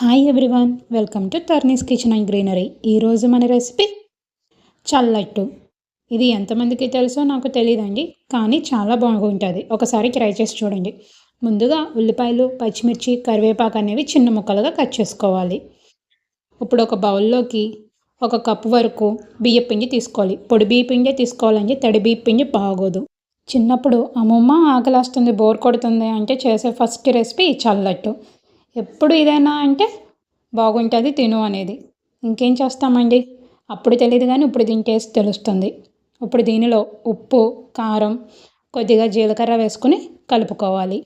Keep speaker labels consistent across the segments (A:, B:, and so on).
A: Hi everyone welcome to Tarni's kitchen and greenery ఈరోజు మన recipe చల్లట్టు. ఇది ఎంతమందికి తెలుసో నాకు తెలియదండి కానీ చాలా బాగుంటుంది. ఒకసారి ట్రై చేసి చూడండి. ముందుగా ఉల్లిపాయలు పచ్చిమిర్చి కరివేపాకు అనేవి చిన్న ముక్కలుగా కట్ చేసుకోవాలి. ఇప్పుడు ఒక బౌల్లోకి ఒక కప్పు వరకు బియ్య పిండి తీసుకోవాలి. పొడి బియ్య పిండి తీసుకోవాలండి తడి బియ్య పిండి బాగోదు. చిన్నప్పుడు అమ్మమ్మ ఆకలి బోర్ కొడుతుంది అంటే చేసే ఫస్ట్ రెసిపీ చల్లట్టు. ఎప్పుడు ఇదైనా అంటే బాగుంటుంది తిను అనేది. ఇంకేం చేస్తామండి? అప్పుడు తెలియదు కానీ ఇప్పుడు దీని టేస్ట్ తెలుస్తుంది. ఇప్పుడు దీనిలో ఉప్పు కారం కొద్దిగా జీలకర్ర వేసుకుని కలుపుకోవాలి.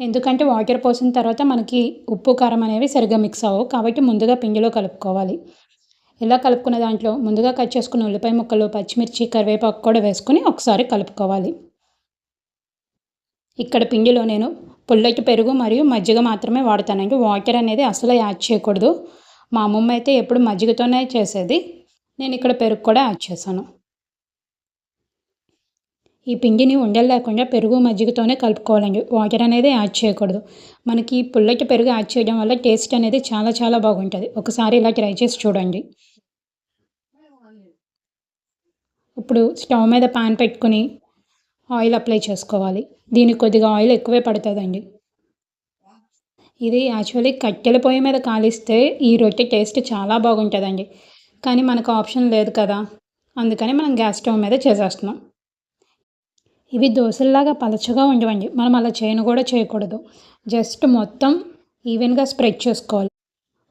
A: ఎందుకంటే వాటర్ పోసిన తర్వాత మనకి ఉప్పు కారం అనేవి సరిగ్గా మిక్స్ అవ్వవు. కాబట్టి ముందుగా పిండిలో కలుపుకోవాలి. ఇలా కలుపుకున్న దాంట్లో ముందుగా కట్ చేసుకున్న ఉల్లిపాయ ముక్కలు పచ్చిమిర్చి కరివేపాకు కూడా వేసుకుని ఒకసారి కలుపుకోవాలి. ఇక్కడ పిండిలో నేను పుల్లటి పెరుగు మరియు మజ్జిగ మాత్రమే వాడతానండి వాటర్ అనేది అసలు యాడ్ చేయకూడదు. మా అమ్మమ్మ అయితే ఎప్పుడు మజ్జిగతోనే చేసేది. నేను ఇక్కడ పెరుగు కూడా యాడ్ చేశాను. ఈ పిండిని ఉండలు లేకుండా పెరుగు మజ్జిగతోనే కలుపుకోవాలండి. వాటర్ అనేది యాడ్ చేయకూడదు. మనకి పుల్లటి పెరుగు యాడ్ చేయడం వల్ల టేస్ట్ అనేది చాలా చాలా బాగుంటుంది. ఒకసారి ఇలా ట్రై చేసి చూడండి. ఇప్పుడు స్టవ్ మీద పాన్ పెట్టుకుని ఆయిల్ అప్లై చేసుకోవాలి. దీనికి కొద్దిగా ఆయిల్ ఎక్కువే పడుతుందండి. ఇది యాక్చువల్లీ కట్టెల పొయ్యి మీద కాలిస్తే ఈ రొట్టె టేస్ట్ చాలా బాగుంటుందండి. కానీ మనకు ఆప్షన్ లేదు కదా. అందుకని మనం గ్యాస్ స్టవ్ మీద చేసేస్తున్నాం. ఇవి దోశల్లాగా పలచగా ఉండవండి. మనం అలా చేయను కూడా చేయకూడదు. జస్ట్ మొత్తం ఈవెన్గా స్ప్రెడ్ చేసుకోవాలి.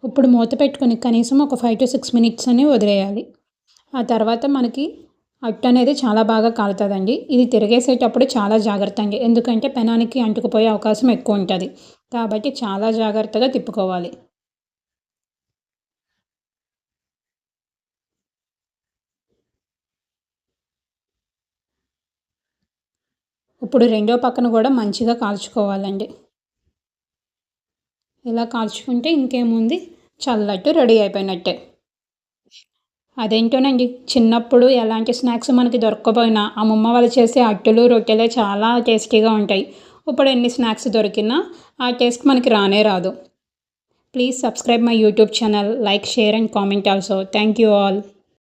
A: ఇప్పుడు మూత పెట్టుకుని కనీసం ఒక ఫైవ్ టు సిక్స్ మినిట్స్ అని వదిలేయాలి. ఆ తర్వాత మనకి అట్టు అనేది చాలా బాగా కాలుతుందండి. ఇది తిరిగేసేటప్పుడు చాలా జాగ్రత్త అండి ఎందుకంటే పెనానికి అంటుకుపోయే అవకాశం ఎక్కువ ఉంటుంది. కాబట్టి చాలా జాగ్రత్తగా తిప్పుకోవాలి. ఇప్పుడు రెండో పక్కన కూడా మంచిగా కాల్చుకోవాలండి. ఇలా కాల్చుకుంటే ఇంకేముంది? చల్లట్టు రెడీ అయిపోయినట్టే. అదేంటోనండి? చిన్నప్పుడు ఎలాంటి స్నాక్స్ మనకి దొరకకపోయినా అమ్మమ్మ వాళ్ళు చేసే అట్టులు రొట్టెలే చాలా టేస్టీగా ఉంటాయి. ఇప్పుడు ఎన్ని స్నాక్స్ దొరికినా ఆ టేస్ట్ మనకి రానే రాదు. Please subscribe my YouTube channel like share and comment also. Thank you all.